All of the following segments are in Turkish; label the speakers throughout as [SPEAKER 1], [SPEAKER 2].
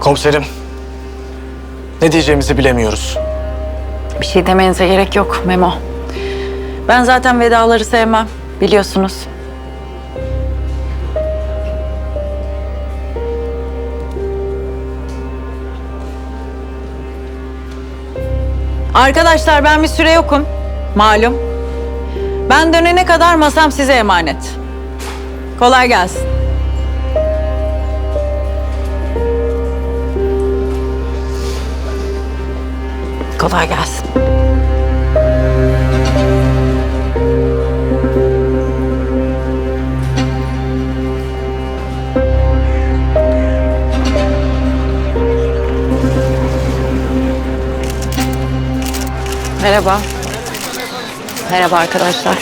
[SPEAKER 1] Komiserim. Ne diyeceğimizi bilemiyoruz.
[SPEAKER 2] Bir şey demenize gerek yok Memo. Ben zaten vedaları sevmem biliyorsunuz. Arkadaşlar ben bir süre yokum. Malum. Ben dönene kadar masam size emanet. Kolay gelsin. Kolay gelsin. Merhaba. Merhaba arkadaşlar.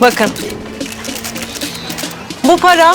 [SPEAKER 2] Bakın. Bu para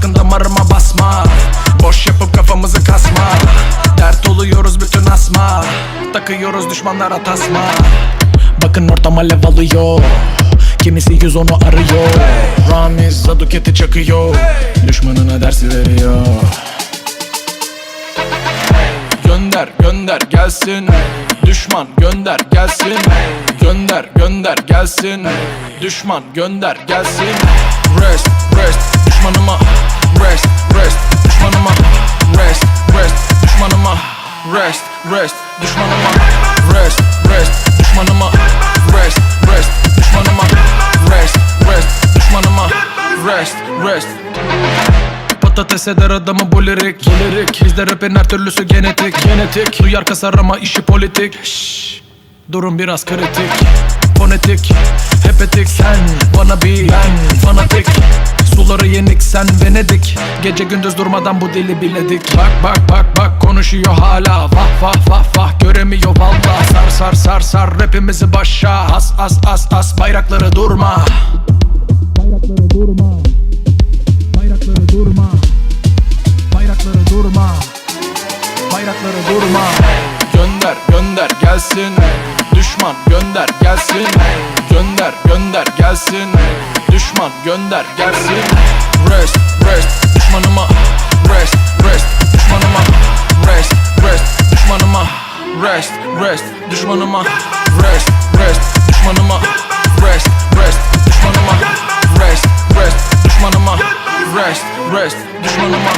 [SPEAKER 3] sakın damarıma basma. Boş yapıp kafamızı kasma. Dert oluyoruz bütün asma. Takıyoruz düşmanlara tasma. Bakın ortam alev alıyor. Kimisi yüz onu arıyor. Ramiz Zaduket'i çakıyor. Düşmanına dersi veriyor. Gönder gönder gelsin. Düşman gönder gelsin. Gönder gönder gelsin. Düşman gönder gelsin. Rest rest Rest rest. Düşmanıma Rest rest. Düşmanıma Rest rest. Düşmanıma Rest rest. Patates eder adamı bu lirik Lirik Bizde rapin her türlüsü genetik. Genetik. Duyar kasar ama işi politik. Şşş. Durum biraz kritik. Fonetik. Hep etik. Sen bana bir Ben fanatik. Suları yenik sen Venedik. Gece gündüz durmadan bu dili biledik. Bak bak bak bak. Konuşuyor hala. Vah vah vah vah. Göremiyor valla Sar sar sar rapimizi başa. As as as as bayrakları durma. Bayrakları durma. Bayrakları durma. Bayrakları durma. Bayrakları durma. Gönder gönder gelsin. Düşman gönder gelsin. Gönder gönder gelsin. Düşman gönder gelsin Rest düşmanıma Rest rest düşmanıma Rest rest düşmanıma Rest rest düşmanıma Rest rest düşmanıma